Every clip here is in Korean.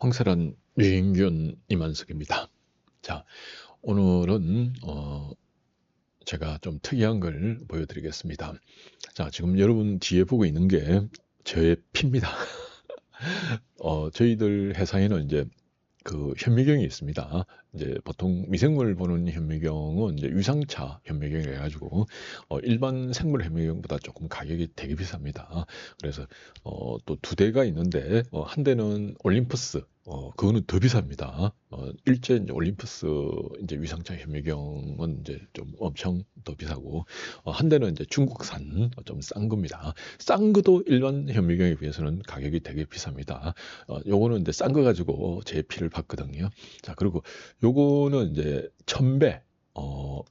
황세란 유인균 이만석입니다. 자, 오늘은 어, 제가 좀 특이한 걸 보여드리겠습니다. 자, 지금 여러분 뒤에 보고 있는 게 저의 피입니다. 어, 저희들 회사에는 이제 그 현미경이 있습니다. 이제 보통 미생물 보는 현미경은 이제 유상차 현미경이라 해가지고 어, 일반 생물 현미경보다 조금 가격이 되게 비쌉니다. 그래서 어, 또 두 대가 있는데 어, 한 대는 올림푸스 어, 그거는 더 비쌉니다. 어, 일제 이제 올림푸스 이제 위상차 현미경은 이제 좀 엄청 더 비싸고, 어, 한 대는 이제 중국산 어, 좀싼 겁니다. 싼 것도 일반 현미경에 비해서는 가격이 되게 비쌉니다. 어, 요거는 이제 싼 거 가지고 제 피를 봤거든요. 자, 그리고 요거는 이제 천배, 어,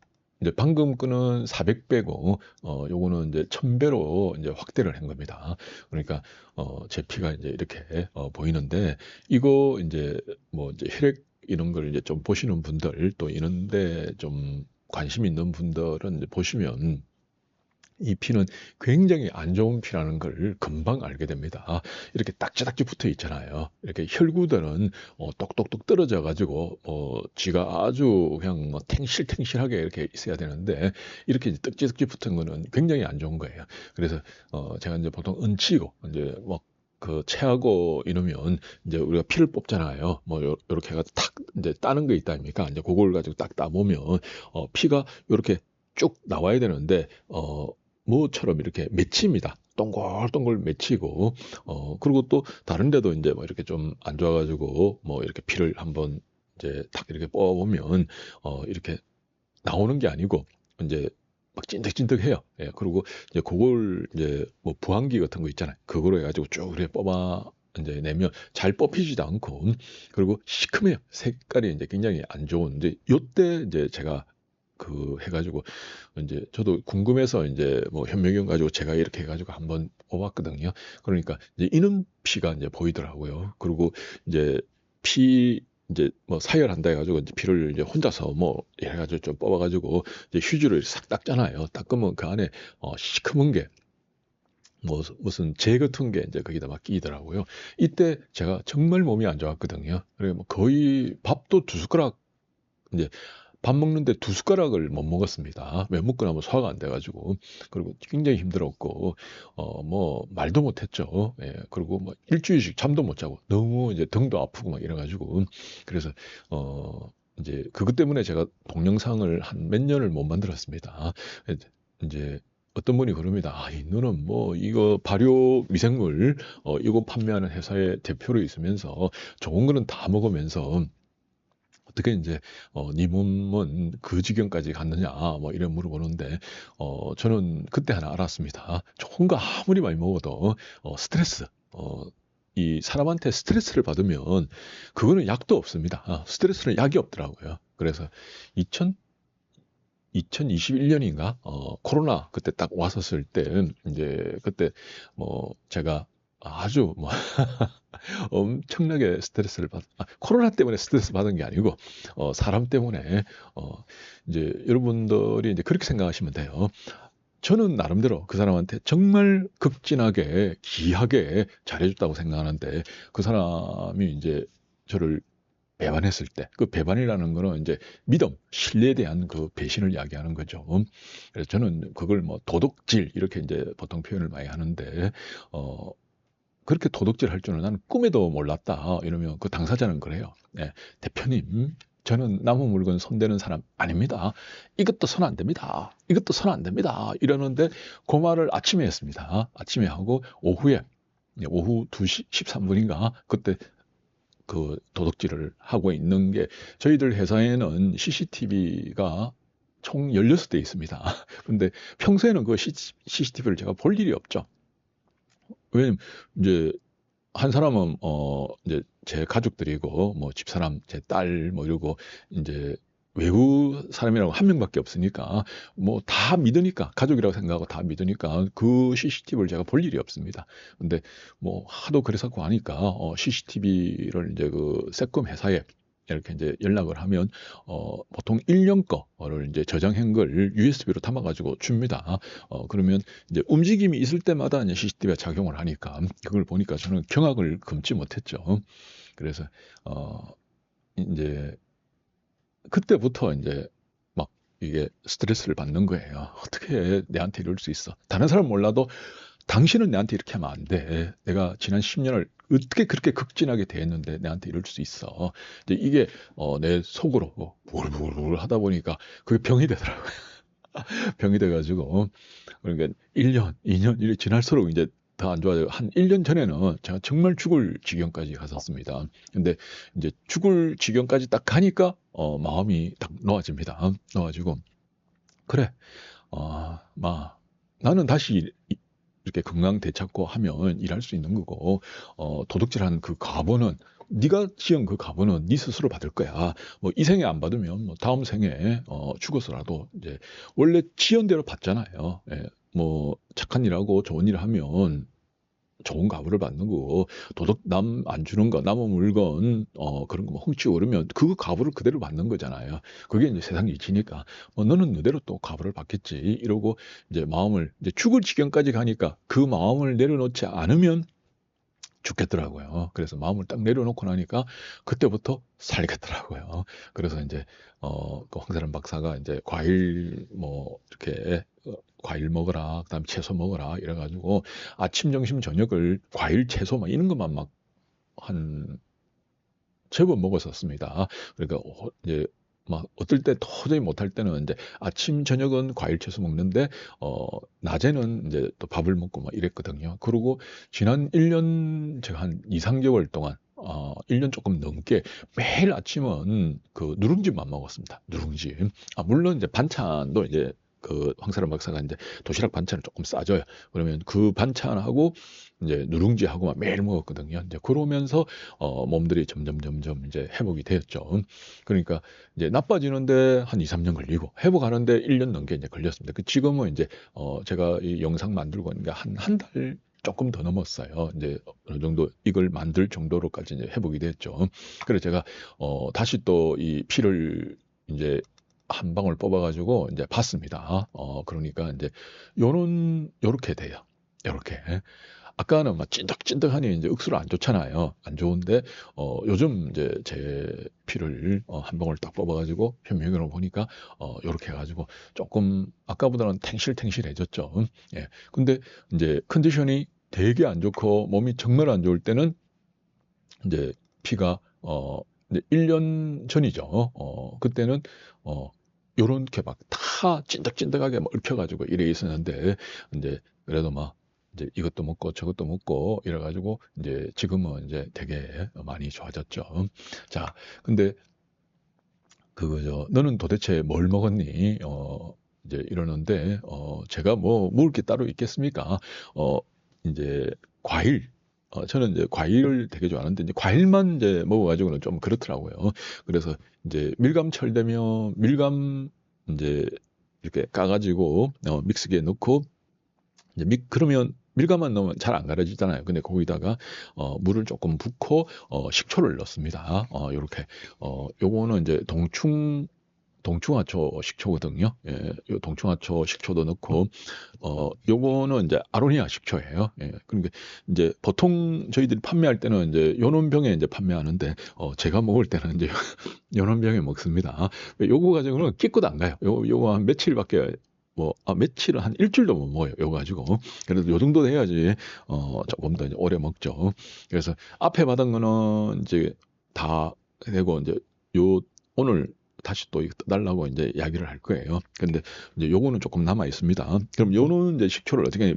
이제 방금 끄는 400배고 어 요거는 이제 1000배로 이제 확대를 한 겁니다. 그러니까 어제 피가 이제 이렇게 어 보이는데 이거 이제 뭐 이제 혈액 이런 걸 이제 좀 보시는 분들 또 이런데 좀 관심 있는 분들은 보시면 이 피는 굉장히 안 좋은 피라는 걸 금방 알게 됩니다. 아, 이렇게 딱지딱지 붙어 있잖아요. 이렇게 혈구들은 어, 똑똑똑 떨어져 가지고 어, 쥐가 아주 그냥 뭐 탱실탱실하게 이렇게 있어야 되는데 이렇게 떡지떡지 붙은 거는 굉장히 안 좋은 거예요. 그래서 어, 제가 이제 보통 은치고 이제 뭐그 체하고 이러면 이제 우리가 피를 뽑잖아요. 뭐 요, 렇게 해가지고 탁 이제 따는 거 있다 아닙니까? 이제 그걸 가지고 딱 따보면 어 피가 이렇게 쭉 나와야 되는데 어 뭐처럼 이렇게 맺힙니다. 동글동글 맺히고 어 그리고 또 다른 데도 이제 뭐 이렇게 좀 안 좋아 가지고 뭐 이렇게 피를 한번 이제 탁 이렇게 뽑아 보면 어 이렇게 나오는 게 아니고 이제 막 찐득찐득해요. 예. 그리고 이제 그걸 이제 뭐 부항기 같은 거 있잖아요. 그거로 해 가지고 쭉 이렇게 뽑아 이제 내면 잘 뽑히지도 않고 그리고 시큼해요. 색깔이 이제 굉장히 안 좋은 이제 요때 이제 제가 그 해가지고 이제 저도 궁금해서 이제 뭐 현미경 가지고 제가 이렇게 해가지고 한번 뽑았거든요. 그러니까 이제 이는 피가 이제 보이더라고요. 그리고 이제 피 이제 뭐 사열한다 해가지고 이제 피를 이제 혼자서 뭐 해가지고 좀 뽑아가지고 이제 휴지를 싹 닦잖아요. 닦으면 그 안에 어 시커먼 게 뭐 무슨 재 같은 게 이제 거기다 막 끼더라고요. 이때 제가 정말 몸이 안 좋았거든요. 그래 뭐 거의 밥도 두 숟가락 이제 밥 먹는데 두 숟가락을 못 먹었습니다. 왜 먹고 나면 소화가 안 돼가지고 그리고 굉장히 힘들었고 어 뭐 말도 못했죠. 예, 그리고 뭐 일주일씩 잠도 못 자고 너무 이제 등도 아프고 막 이래가지고 그래서 어 이제 그것 때문에 제가 동영상을 한 몇 년을 못 만들었습니다. 이제 어떤 분이 그럽니다. 아, 이 너는 뭐 이거 발효 미생물 어 이거 판매하는 회사의 대표로 있으면서 좋은 거는 다 먹으면서 어떻게 이제 어, 네 몸은 그 지경까지 갔느냐 뭐 이런 물어보는데 어, 저는 그때 하나 알았습니다. 좋은 거 아무리 많이 먹어도 어, 스트레스 어, 이 사람한테 스트레스를 받으면 그거는 약도 없습니다. 아, 스트레스는 약이 없더라고요. 그래서 2000 2021년인가 어, 코로나 그때 딱 왔었을 때 이제 그때 뭐 제가 아주 뭐 엄청나게 스트레스를 받, 아, 코로나 때문에 스트레스 받은 게 아니고 어, 사람 때문에 어, 이제 여러분들이 이제 그렇게 생각하시면 돼요. 저는 나름대로 그 사람한테 정말 극진하게 귀하게 잘해줬다고 생각하는데 그 사람이 이제 저를 배반했을 때 그 배반이라는 거는 이제 믿음, 신뢰에 대한 그 배신을 이야기하는 거죠. 그래서 저는 그걸 뭐 도덕질 이렇게 이제 보통 표현을 많이 하는데 어 그렇게 도둑질 할 줄은 나는 꿈에도 몰랐다. 이러면 그 당사자는 그래요. 네, 대표님, 저는 나무 물건 손대는 사람 아닙니다. 이것도 손 안 됩니다. 이것도 손 안 됩니다. 이러는데 그 말을 아침에 했습니다. 아침에 하고 오후에 오후 2시 13분인가 그때 그 도둑질을 하고 있는 게 저희들 회사에는 CCTV가 총 16대 있습니다. 근데 평소에는 그 CCTV를 제가 볼 일이 없죠. 왜냐면 이제 한 사람은 어 이제 제 가족들이고 뭐 집사람 제 딸 뭐 이러고 이제 외부 사람이라고 한 명밖에 없으니까 뭐 다 믿으니까 가족이라고 생각하고 다 믿으니까 그 CCTV를 제가 볼 일이 없습니다. 근데 뭐 하도 그래서 하니까 어 CCTV를 이제 그 세금 회사에 이렇게 이제 연락을 하면 어 보통 1년 거를 이제 저장한 걸 USB로 담아 가지고 줍니다. 어 그러면 이제 움직임이 있을 때마다 이제 CCTV가 작용을 하니까 그걸 보니까 저는 경악을 금치 못했죠. 그래서 어 인제 그때부터 인제 막 이게 스트레스를 받는 거예요. '어떻게 내한테 이럴 수 있어. 다른 사람은 몰라도 당신은 내한테 이렇게 하면 안 돼. 내가 지난 10 년을 어떻게 그렇게 극진하게 대했는데 내한테 이럴 수 있어.' 이제 이게 어 내 속으로 뭐 부글부글부글 하다 보니까 그게 병이 되더라고요. 병이 돼 가지고 그러니까 1 년, 2년 이렇게 지날수록 인제 더 안 좋아져요. 한 1년 전에는 제가 정말 죽을 지경까지 갔었습니다. 근데 인제 죽을 지경까지 딱 가니까 어 마음이 딱 놓아집니다. 놓아지고 '그래. 어 마 나는 다시 이 이렇게 건강 되찾고 하면 일할 수 있는 거고 어 도둑질한 그 값어는 네가 지은 그 값어는 네 스스로 받을 거야. 뭐 이 생에 안 받으면 뭐 다음 생에 어 죽어서라도 이제 원래 지은 대로 받잖아요. 예. 뭐 착한 일하고 좋은 일을 하면 좋은 값을 받는 거고 도둑 남안 주는 거 남의 물건 어 그런 거 뭐 훔치고 그러면 그 값을 그대로 받는 거잖아요. 그게 인제 세상 이치니까 '뭐 너는 너대로 또 값을 받겠지.' 이러고 이제 마음을 이제 죽을 지경까지 가니까 그 마음을 내려놓지 않으면 죽겠더라고요. 그래서 마음을 딱 내려놓고 나니까 그때부터 살겠더라고요. 그래서 인제 어 그 황세란 박사가 인제 과일 뭐 이렇게 어 "과일 먹어라. 그다음에 채소 먹어라." 이래 가지고 아침, 점심, 저녁을 과일, 채소 막 이런 것만 막 한 제법 먹었었습니다. 그러니까 어 이제 막 어떨 때 도저히 못할 때는 인제 아침, 저녁은 과일, 채소 먹는데 어 낮에는 인제 또 밥을 먹고 막 이랬거든요. 그러고 지난 1년 제가 한 2-3 개월 동안 어 1년 쪼끔 넘게 매일 아침은 그 누룽지만 먹었습니다, 누룽지. 아 물론 이제 반찬도 이제 그 황사람 박사가 인제 도시락 반찬을 쪼끔 싸줘요. 그러면 그 반찬하고 인제 누룽지하고만 매일 먹었거든요. 인제 그러면서 어 몸들이 점점 점점 인제 회복이 되었죠. 그러니까 이제 나빠지는데 한 2-3년 걸리고 회복하는데 1년 넘게 인제 걸렸습니다. 그 지금은 인제 어 제가 이 영상 만들고 있는 게한한달 쪼끔 더 넘었어요. 인제 어느 정도 이걸 만들 정도로까지 이제 회복이 됐죠. 그래서 제가 어 다시 또 이 피를 인제 한 방울 뽑아 가지고 인제 봤습니다. 어 그러니까 인제 요런 요렇게 돼요. 요렇게. 아까는 막 찐득찐득하니 인제 억수로 안 좋잖아요. 안 좋은데 어 요즘 인제 제 피를 어 한 방울 딱 뽑아 가지고 현미경으로 보니까 어 요렇게 해 가지고 쪼끔 아까보다는 탱실탱실해졌죠. 예. 근데 인제 컨디션이 되게 안 좋고 몸이 정말 안 좋을 때는 인제 피가 어 이제 1년 전이죠. 어 그때는 어 요렇게 막 다 찐득찐득하게 막 얽혀 가지고 이래 있었는데 인제 그래도 막 인제 이것도 먹고 저것도 먹고 이래 가지고 인제 지금은 인제 되게 어 많이 좋아졌죠. 자 근데 그저 "너는 도대체 뭘 먹었니?" 어 이제 이러는데 어 제가 뭐 먹을 게 따로 있겠습니까? 어 인제 과일 어 저는 이제 과일을 되게 좋아하는데 인제 과일만 인제 먹어 가지고는 좀 그렇더라고요. 그래서 인제 밀감철 되면 밀감 인제 이렇게 까 가지고 어 믹서기에 넣고 이제 믹 그러면 밀가루만 넣으면 잘안 갈아지잖아요. 근데 거기다가 어 물을 쪼끔 붓고 어 식초를 넣습니다. 어 요렇게. 어 요거는 인제 동충 동충하초 식초거든요. 예. 요 동충하초 식초도 넣고 어 요거는 인제 아로니아 식초예요. 예. 그러니까 인제 보통 저희들이 판매할 때는 인제 요놈병에 인제 판매하는데 어 제가 먹을 때는 인제 요놈병에 먹습니다. 요거 가지고는 끼고도 안 가요. 요 요거 한 며칠밖에 뭐 아 며칠은 한 일 주일도 못 먹어요, 요거 가지고. 그래도 요 정도 돼야지 어 쪼금 더 이제 오래 먹죠. 그래서 앞에 받은 거는 인제 다 되고 인제 요 오늘 다시 또 이거 떠달라고 인제 이야기를 할 거예요. 근데 이제 요거는 쪼끔 남아 있습니다. 그럼 요는 인제 식초를 어떻게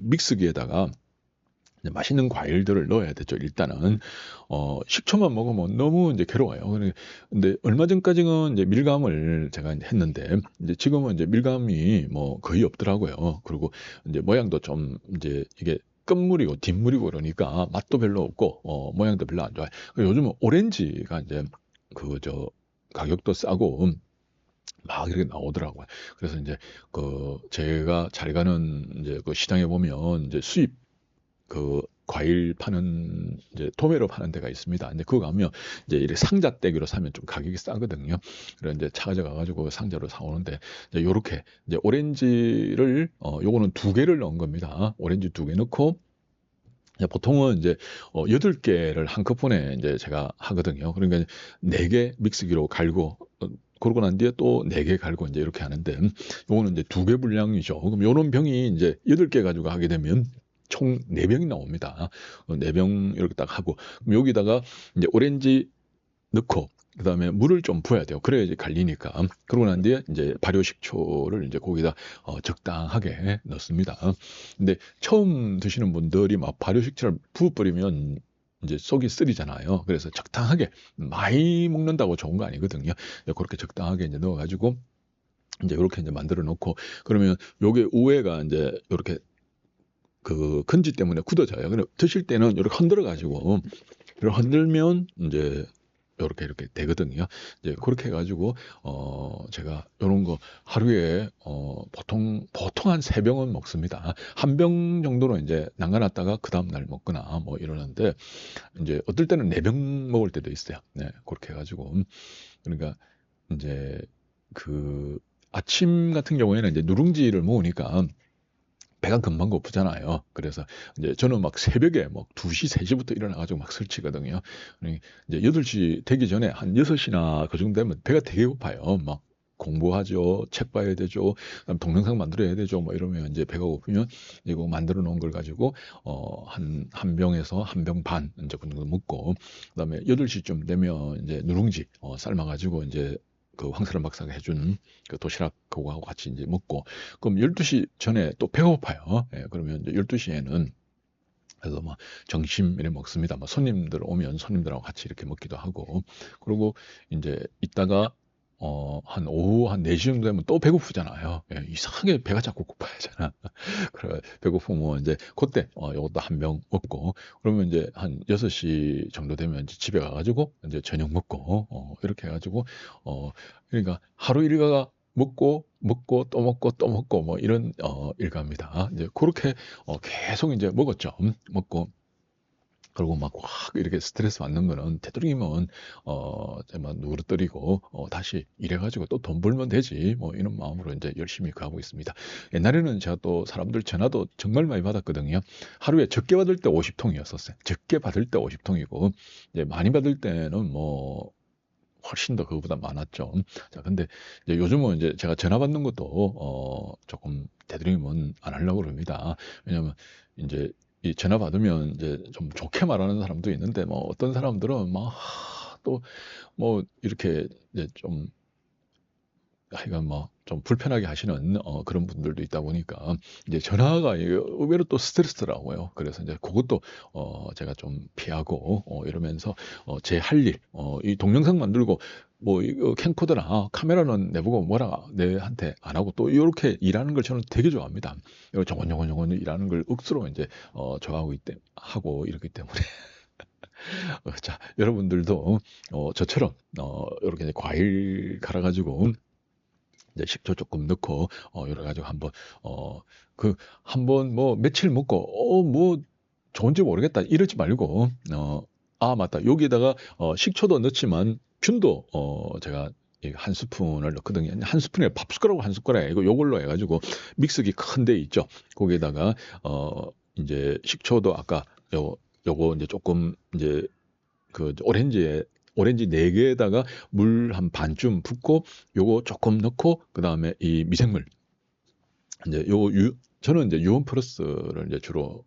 이제 맛있는 과일들을 넣어야 되죠, 일단은. 어 식초만 먹으면 너무 인제 괴로워요. 근데 얼마 전까지는 인제 밀감을 제가 했는데 인제 지금은 인제 밀감이 뭐 거의 없더라고요. 그리고 인제 모양도 좀 인제 이게 끝물이고 뒷물이고 그러니까 맛도 별로 없고 어 모양도 별로 안 좋아요. 그 요즘은 오렌지가 인제 그저 가격도 싸고 막 이렇게 나오더라고요. 그래서 인제 그 제가 잘 가는 인제 그 시장에 보면 인제 수입 그 과일 파는 이제 도매로 파는 데가 있습니다. 근데 그거 가면 이제 이렇게 상자 떼기로 사면 좀 가격이 싸거든요. 그래서 이제 차 가져가 가지고 상자로 사오는데 이제 요렇게 이제 오렌지를 어 요거는 두 개를 넣은 겁니다. 오렌지 두 개 넣고 보통은 이제 어 8개를 한꺼번에 이제 제가 하거든요. 그러니까 4개 믹스기로 갈고 어 그러고 난 뒤에 또 4개 갈고 이제 이렇게 하는데 요거는 이제 두개 분량이죠. 그럼 요런 병이 이제 8개 가지고 하게 되면 총 4병이 나옵니다. 어 4병 이렇게 딱 하고 여기다가 이제 오렌지 넣고 그 다음에 물을 좀 부어야 돼요. 그래야지 갈리니까. 그러고 난 뒤에 이제 발효 식초를 이제 거기다 어 적당하게 넣습니다. 근데 처음 드시는 분들이 막 발효 식초를 부어 버리면 이제 속이 쓰리잖아요. 그래서 적당하게 많이 먹는다고 좋은 거 아니거든요. 그렇게 적당하게 이제 넣어 가지고 이제 요렇게 이제 만들어 놓고 그러면 요게 우회가 이제 요렇게 그 건지 때문에 굳어져요. 그래 드실 때는 요렇게 흔들어 가지고 이렇게 흔들면 이제 요렇게 이렇게 되거든요. 이제 그렇게 해 가지고 어 제가 요런 거 하루에 어 보통 보통 한3 병은 먹습니다. 한 병 정도는 이제 남겨 놨다가 그 다음 날 먹거나 뭐 이러는데 인제 어떨 때는 4병 먹을 때도 있어요. 네. 그렇게 해 가지고 그러니까 인제 그 아침 같은 경우에는 이제 누룽지를 먹으니까 배가 금방 고프잖아요. 그래서 이제 저는 막 새벽에 막 2시, 3시부터 일어나 가지고 막 설치거든요. 이제 8시 되기 전에 한 6시나 그 정도 되면 배가 되게 고파요. 막 공부하죠. 책 봐야 되죠. 동영상 만들어야 되죠. 뭐 이러면 이제 배가 고프면 이거 만들어 놓은 걸 가지고 어 한 한 병에서 한 병 반 이제 그 정도 먹고 그다음에 8시쯤 되면 이제 누룽지 어 삶아 가지고 이제 그 황사람 박사가 해준 그 도시락 그거하고 같이 이제 먹고 그럼 12시 전에 또 배고파요. 예, 그러면 이제 12시에는 그래서 뭐 이렇게 먹습니다. 뭐 손님들 오면 손님들하고 같이 이렇게 먹기도 하고 그리고 이제 이따가 어, 한 오후 한 4시 정도 되면 또 배고프잖아요. 예, 이상하게 배가 자꾸 고파하잖아. 그래, 배고프면 이제 그때 어, 요것도 한 병 먹고 그러면 이제 한 6시 정도 되면 이제 집에 가가지고 이제 저녁 먹고 어, 이렇게 해가지고 어, 그러니까 하루 일과가 먹고 먹고 또 먹고 또 먹고 뭐 이런 어, 일과입니다. 이제 그렇게 어, 계속 이제 먹었죠. 음, 먹고 그리고 막 확 이렇게 스트레스 받는 거는 되도록이면 어 정말 누그러뜨리고 어 다시 일해 가지고 또 돈 벌면 되지 뭐 이런 마음으로 인제 열심히 가고 있습니다. 옛날에는 제가 또 사람들 전화도 정말 많이 받았거든요. 하루에 적게 받을 때 50 통이었었어요. 적게 받을 때 50 통이고 이제 많이 받을 때는 뭐 훨씬 더 그거보다 많았죠. 자 근데 이제 요즘은 이제 제가 전화 받는 것도 어 쪼끔 되도록이면 안 하려고 그럽니다. 왜냐하면 인제 이 전화 받으면 이제 좀 좋게 말하는 사람도 있는데 뭐 어떤 사람들은 막 또뭐 이렇게 이제 좀 하여간 뭐 좀 불편하게 하시는 어 그런 분들도 있다 보니까 이제 전화가 의외로 또 스트레스더라고요. 그래서 인제 고것도 어 제가 좀 피하고 어 이러면서 어 제 할 일 어 이 동영상 만들고 뭐 이거 캠코더나 카메라는 내보고 뭐라 내한테 안 하고 또 요렇게 일하는 걸 저는 되게 좋아합니다. 요 정원정원정원 일하는 걸 억수로 인제 어 좋아하고 있때 하고 이러기 때문에 어자 여러분들도 어 저처럼 어 이제 과일 갈아 가지고 이제 식초 조금 넣고 어 이래 가지고 한번 어 그 한번 뭐 며칠 먹고 '어 뭐 좋은지 모르겠다.' 이러지 말고 어 아 맞다. 여기에다가 어 식초도 넣지만 균도 어 제가 이한 스푼을 넣거든요. 한 스푼에 밥 숟가락 한 숟가락이 아니고 요걸로 해 가지고 믹서기 큰 데 있죠. 거기에다가 어 인제 식초도 아까 요 요거 인제 쪼끔 인제 그 오렌지에 오렌지 4 개에다가 물 한 반쯤 붓고 요거 쪼끔 넣고 그 다음에 이 미생물 인제 요 유 저는 인제 유원 플러스를 인제 주로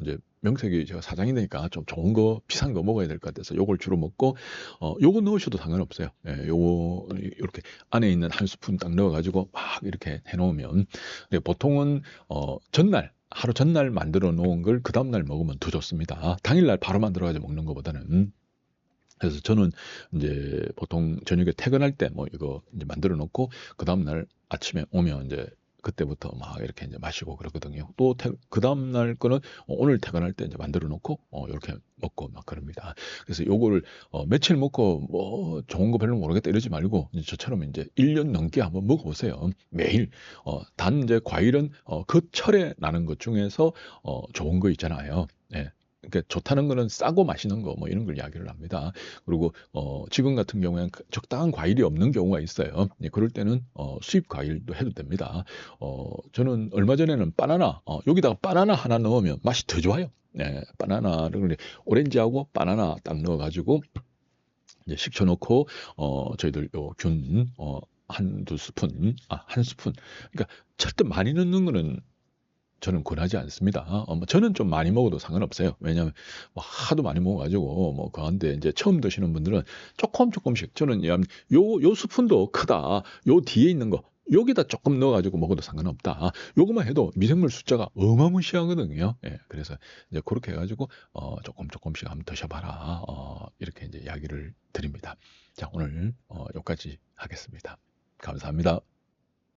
인제 명색이 제가 사장이 되니까 좀 좋은 거 비싼 거 먹어야 될 것 같아서 요걸 주로 먹고 어 요거 넣으셔도 상관없어요. 예 요거 요렇게 안에 있는 한 스푼 딱 넣어 가지고 막 이렇게 해 놓으면 근데 보통은 어 전날 하루 전날 만들어 놓은 걸 그 다음 날 먹으면 더 좋습니다. 당일날 바로 만들어 가지고 먹는 것보다는. 그래서 저는 인제 보통 저녁에 퇴근할 때 뭐 이거 인제 만들어 놓고 그 다음 날 아침에 오면 인제 그때부터 막 이렇게 인제 마시고 그러거든요. 또퇴 그다음 날 거는 어 오늘 퇴근할 때 인제 만들어 놓고 어 요렇게 먹고 막 그럽니다. 그래서 요거를 어 며칠 먹고 '뭐 좋은 거 별로 모르겠다.' 이러지 말고 이제 저처럼 인제 1년 넘게 한번 먹어 보세요. 매일 어단 인제 과일은 어그 철에 나는 것 중에서 어 좋은 거 있잖아요. 예. 그러니까 좋다는 거는 싸고 맛있는 거 뭐 이런 걸 이야기를 합니다. 그리고 어 지금 같은 경우에는 그 적당한 과일이 없는 경우가 있어요. 예, 그럴 때는 어 수입 과일도 해도 됩니다. 어 저는 얼마 전에는 바나나 어 여기다가 바나나 하나 넣으면 맛이 더 좋아요. 네, 바나나를 오렌지하고 바나나 딱 넣어 가지고 이제 식초 넣고 어 저희들 요균 어 한두 스푼 아 한 스푼 그러니까 절대 많이 넣는 거는 저는 권하지 않습니다. 어, 뭐 저는 좀 많이 먹어도 상관없어요. 왜냐하면 뭐 하도 많이 먹어가지고 뭐 그한데 이제 처음 드시는 분들은 조금 조금씩 저는 요요 스푼도 크다. 요 뒤에 있는 거 여기다 조금 넣어가지고 먹어도 상관없다. 요것만 해도 미생물 숫자가 어마무시하거든요. 예, 그래서 이제 그렇게 해가지고 어, 조금 조금씩 한번 드셔봐라. 어, 이렇게 이제 이야기를 드립니다. 자, 오늘 어, 여기까지 하겠습니다. 감사합니다.